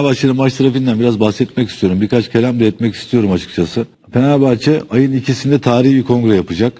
Fenerbahçe'nin maç trafiğinden biraz bahsetmek istiyorum. Birkaç kelam da etmek istiyorum açıkçası. Fenerbahçe ayın ikisinde tarihi bir kongre yapacak.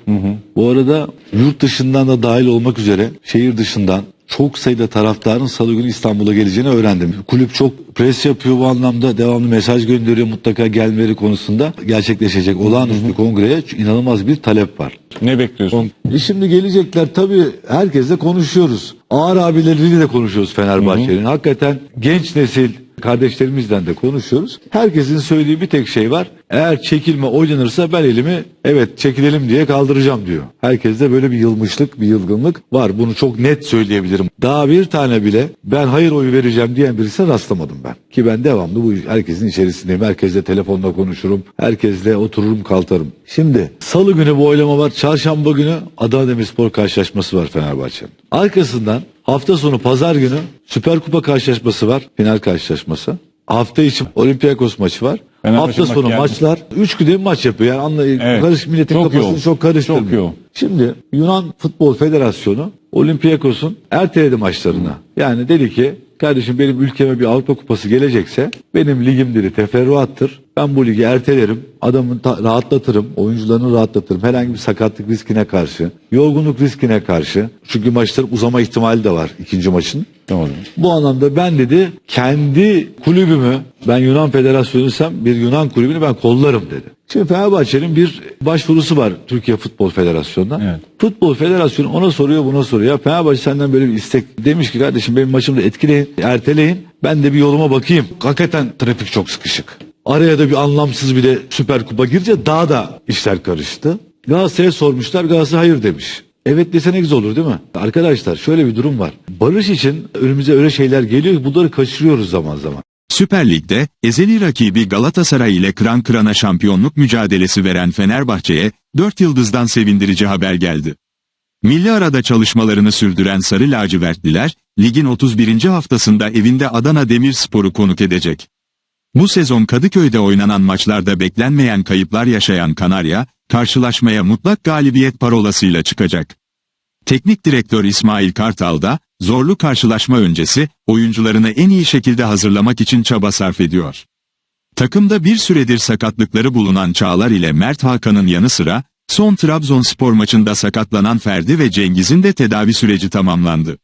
Bu arada yurt dışından da dahil olmak üzere şehir dışından çok sayıda taraftarın salı günü İstanbul'a geleceğini öğrendim. Kulüp çok pres yapıyor bu anlamda. Devamlı mesaj gönderiyor mutlaka gelmeleri konusunda. Gerçekleşecek olağanüstü bir kongreye inanılmaz bir talep var. Ne bekliyorsun? E şimdi gelecekler tabii herkesle konuşuyoruz. Ağır abileriyle de konuşuyoruz Fenerbahçe'nin. Hakikaten genç nesil kardeşlerimizden de konuşuyoruz. Herkesin söylediği bir tek şey var. Eğer çekilme oynanırsa ben elimi evet çekilelim diye kaldıracağım diyor. Herkeste böyle bir yılmışlık, bir yılgınlık var. Bunu çok net söyleyebilirim. Daha bir tane bile ben hayır oyu vereceğim diyen birisine rastlamadım ben. Ki ben devamlı bu herkesin içerisindeyim. Herkesle telefonla konuşurum. Herkesle otururum kalkarım. Şimdi salı günü bu oylama var. Çarşamba günü Adana Demirspor karşılaşması var Fenerbahçe'nin. Arkasından hafta sonu pazar günü Süper Kupa karşılaşması var. Final karşılaşması. Hafta içi Olympiakos maçı var. Fenerbahçe hafta sonu geldi. maçlar. Üç günde bir maç yapıyor. Yani anla, Evet. karış, milletin Çok kafasını yoğun. çok karıştırmıyor. Çok yoğun. Şimdi Yunan Futbol Federasyonu Olympiakos'un erteledi maçlarını. Yani dedi ki kardeşim benim ülkeme bir Avrupa Kupası gelecekse benim ligim dedi teferruattır. Ben bu ligi ertelerim. Adamın ta- rahatlatırım. Oyuncularını rahatlatırım. Herhangi bir sakatlık riskine karşı. Yorgunluk riskine karşı. Çünkü maçların uzama ihtimali de var ikinci maçın. Doğru. Bu anlamda ben dedi kendi kulübümü ben Yunan Federasyonu'ysam bir Yunan kulübünü ben kollarım dedi. Şimdi Fenerbahçe'nin bir başvurusu var Türkiye Futbol Federasyonu'na. Evet. Futbol Federasyonu ona soruyor buna soruyor. Ya Fenerbahçe senden böyle bir istek demiş ki kardeşim benim maçımı etkileyin, erteleyin. Ben de bir yoluma bakayım. Hakikaten trafik çok sıkışık. Araya da bir anlamsız bir de Süper Kupa girince daha da işler karıştı. Galatasaray'a sormuşlar Galatasaray hayır demiş. Evet dese ne güzel olur değil mi? Arkadaşlar şöyle bir durum var. Barış için önümüze öyle şeyler geliyor ki bunları kaçırıyoruz zaman zaman. Süper Lig'de ezeli rakibi Galatasaray ile kıran kırana şampiyonluk mücadelesi veren Fenerbahçe'ye 4 yıldızdan sevindirici haber geldi. Milli arada çalışmalarını sürdüren Sarı Lacivertliler, ligin 31. haftasında evinde Adana Demirspor'u konuk edecek. Bu sezon Kadıköy'de oynanan maçlarda beklenmeyen kayıplar yaşayan Kanarya, karşılaşmaya mutlak galibiyet parolasıyla çıkacak. Teknik direktör İsmail Kartal da, zorlu karşılaşma öncesi, oyuncularını en iyi şekilde hazırlamak için çaba sarf ediyor. Takımda bir süredir sakatlıkları bulunan Çağlar ile Mert Hakan'ın yanı sıra, son Trabzonspor maçında sakatlanan Ferdi ve Cengiz'in de tedavi süreci tamamlandı.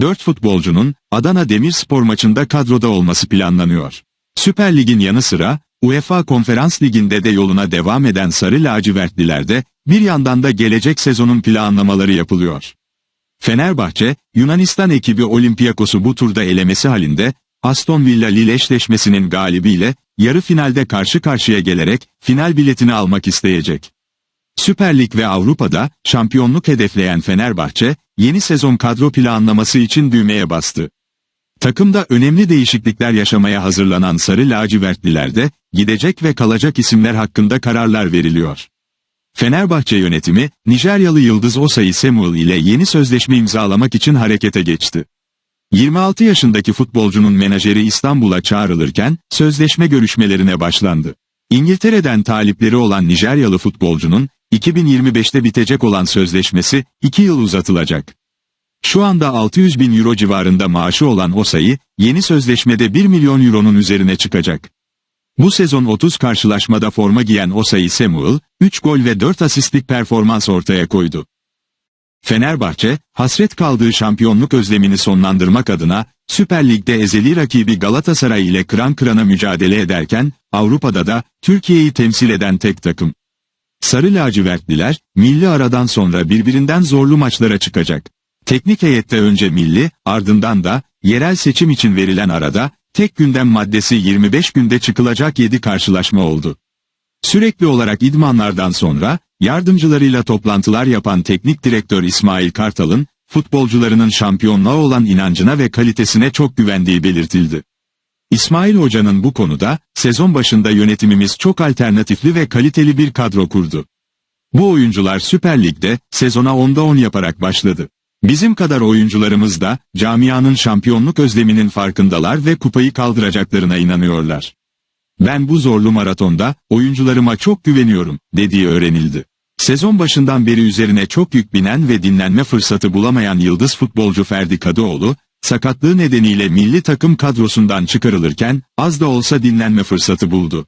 Dört futbolcunun, Adana Demirspor maçında kadroda olması planlanıyor. Süper Lig'in yanı sıra, UEFA Konferans Ligi'nde de yoluna devam eden Sarı Lacivertlilerde, bir yandan da gelecek sezonun planlamaları yapılıyor. Fenerbahçe, Yunanistan ekibi Olympiakos'u bu turda elemesi halinde, Aston Villa Lille eşleşmesinin galibiyle, yarı finalde karşı karşıya gelerek, final biletini almak isteyecek. Süper Lig ve Avrupa'da, şampiyonluk hedefleyen Fenerbahçe, yeni sezon kadro planlaması için düğmeye bastı. Takımda önemli değişiklikler yaşamaya hazırlanan Sarı Lacivertlilerde, gidecek ve kalacak isimler hakkında kararlar veriliyor. Fenerbahçe yönetimi, Nijeryalı Yıldız Osayi Samuel ile yeni sözleşme imzalamak için harekete geçti. 26 yaşındaki futbolcunun menajeri İstanbul'a çağrılırken, sözleşme görüşmelerine başlandı. İngiltere'den talipleri olan Nijeryalı futbolcunun, 2025'te bitecek olan sözleşmesi, 2 yıl uzatılacak. Şu anda 600 bin euro civarında maaşı olan Osayi, yeni sözleşmede 1 milyon euronun üzerine çıkacak. Bu sezon 30 karşılaşmada forma giyen Osayi Samuel, 3 gol ve 4 asistlik performans ortaya koydu. Fenerbahçe, hasret kaldığı şampiyonluk özlemini sonlandırmak adına, Süper Lig'de ezeli rakibi Galatasaray ile kıran kırana mücadele ederken, Avrupa'da da, Türkiye'yi temsil eden tek takım. Sarı lacivertliler, milli aradan sonra birbirinden zorlu maçlara çıkacak. Teknik heyette önce milli, ardından da, yerel seçim için verilen arada, tek gündem maddesi 25 günde çıkılacak 7 karşılaşma oldu. Sürekli olarak idmanlardan sonra, yardımcılarıyla toplantılar yapan teknik direktör İsmail Kartal'ın, futbolcularının şampiyonluğa olan inancına ve kalitesine çok güvendiği belirtildi. İsmail Hoca'nın bu konuda, sezon başında yönetimimiz çok alternatifli ve kaliteli bir kadro kurdu. Bu oyuncular Süper Lig'de, sezona 10'da 10 yaparak başladı. Bizim kadar oyuncularımız da, camianın şampiyonluk özleminin farkındalar ve kupayı kaldıracaklarına inanıyorlar. Ben bu zorlu maratonda, oyuncularıma çok güveniyorum, dediği öğrenildi. Sezon başından beri üzerine çok yük binen ve dinlenme fırsatı bulamayan yıldız futbolcu Ferdi Kadıoğlu, sakatlığı nedeniyle milli takım kadrosundan çıkarılırken az da olsa dinlenme fırsatı buldu.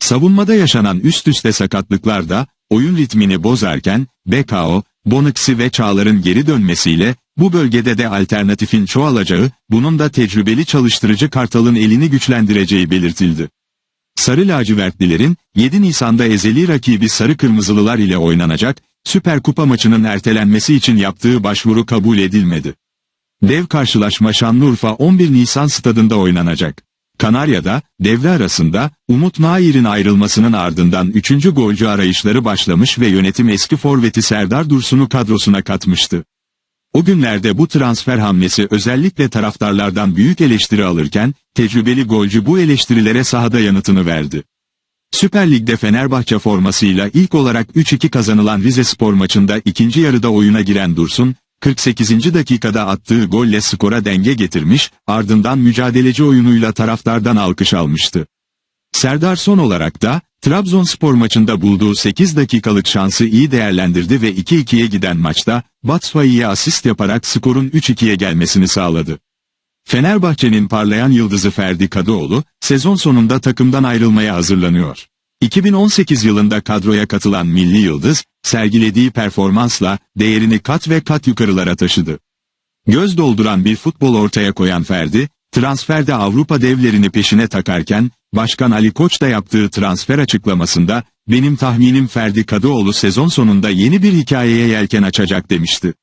Savunmada yaşanan üst üste sakatlıklar da oyun ritmini bozarken BKO, Bonucci ve Çağlar'ın geri dönmesiyle bu bölgede de alternatifin çoğalacağı, bunun da tecrübeli çalıştırıcı Kartal'ın elini güçlendireceği belirtildi. Sarı lacivertlilerin 7 Nisan'da ezeli rakibi Sarı Kırmızılılar ile oynanacak Süper Kupa maçının ertelenmesi için yaptığı başvuru kabul edilmedi. Dev karşılaşma Şanlıurfa 11 Nisan stadında oynanacak. Kanarya'da, devre arasında, Umut Nair'in ayrılmasının ardından 3. golcü arayışları başlamış ve yönetim eski forveti Serdar Dursun'u kadrosuna katmıştı. O günlerde bu transfer hamlesi özellikle taraftarlardan büyük eleştiri alırken, tecrübeli golcü bu eleştirilere sahada yanıtını verdi. Süper Lig'de Fenerbahçe formasıyla ilk olarak 3-2 kazanılan Rize Spor maçında ikinci yarıda oyuna giren Dursun, 48. dakikada attığı golle skora denge getirmiş, ardından mücadeleci oyunuyla taraftardan alkış almıştı. Serdar son olarak da, Trabzonspor maçında bulduğu 8 dakikalık şansı iyi değerlendirdi ve 2-2'ye giden maçta, Batshuayi'ye asist yaparak skorun 3-2'ye gelmesini sağladı. Fenerbahçe'nin parlayan yıldızı Ferdi Kadıoğlu, sezon sonunda takımdan ayrılmaya hazırlanıyor. 2018 yılında kadroya katılan Milli Yıldız, sergilediği performansla değerini kat ve kat yukarılara taşıdı. Göz dolduran bir futbol ortaya koyan Ferdi, transferde Avrupa devlerini peşine takarken, Başkan Ali Koç da yaptığı transfer açıklamasında, benim tahminim Ferdi Kadıoğlu sezon sonunda yeni bir hikayeye yelken açacak demişti.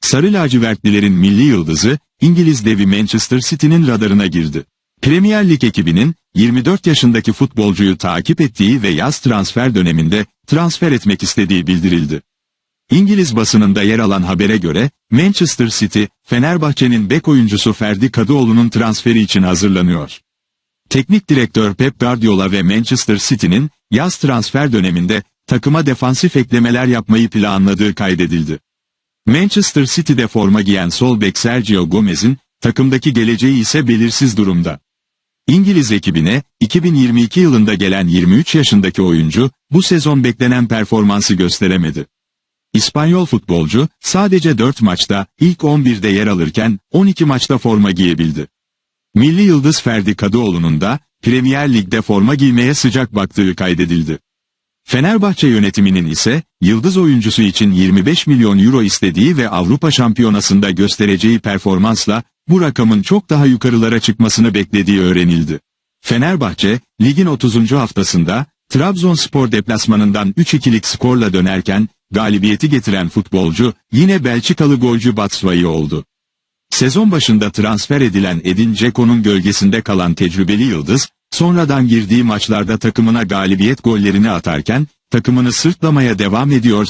Sarı lacivertlilerin milli yıldızı, İngiliz devi Manchester City'nin radarına girdi. Premier Lig ekibinin, 24 yaşındaki futbolcuyu takip ettiği ve yaz transfer döneminde transfer etmek istediği bildirildi. İngiliz basınında yer alan habere göre, Manchester City, Fenerbahçe'nin bek oyuncusu Ferdi Kadıoğlu'nun transferi için hazırlanıyor. Teknik direktör Pep Guardiola ve Manchester City'nin yaz transfer döneminde takıma defansif eklemeler yapmayı planladığı kaydedildi. Manchester City'de forma giyen sol bek Sergio Gomez'in takımdaki geleceği ise belirsiz durumda. İngiliz ekibine 2022 yılında gelen 23 yaşındaki oyuncu bu sezon beklenen performansı gösteremedi. İspanyol futbolcu sadece 4 maçta ilk 11'de yer alırken 12 maçta forma giyebildi. Milli yıldız Ferdi Kadıoğlu'nun da Premier Lig'de forma giymeye sıcak baktığı kaydedildi. Fenerbahçe yönetiminin ise yıldız oyuncusu için 25 milyon euro istediği ve Avrupa Şampiyonası'nda göstereceği performansla bu rakamın çok daha yukarılara çıkmasını beklediği öğrenildi. Fenerbahçe, ligin 30. haftasında Trabzonspor deplasmanından 3-2'lik skorla dönerken galibiyeti getiren futbolcu yine Belçikalı golcü Batshuayi oldu. Sezon başında transfer edilen Edin Dzeko'nun gölgesinde kalan tecrübeli yıldız, sonradan girdiği maçlarda takımına galibiyet gollerini atarken, takımını sırtlamaya devam ediyor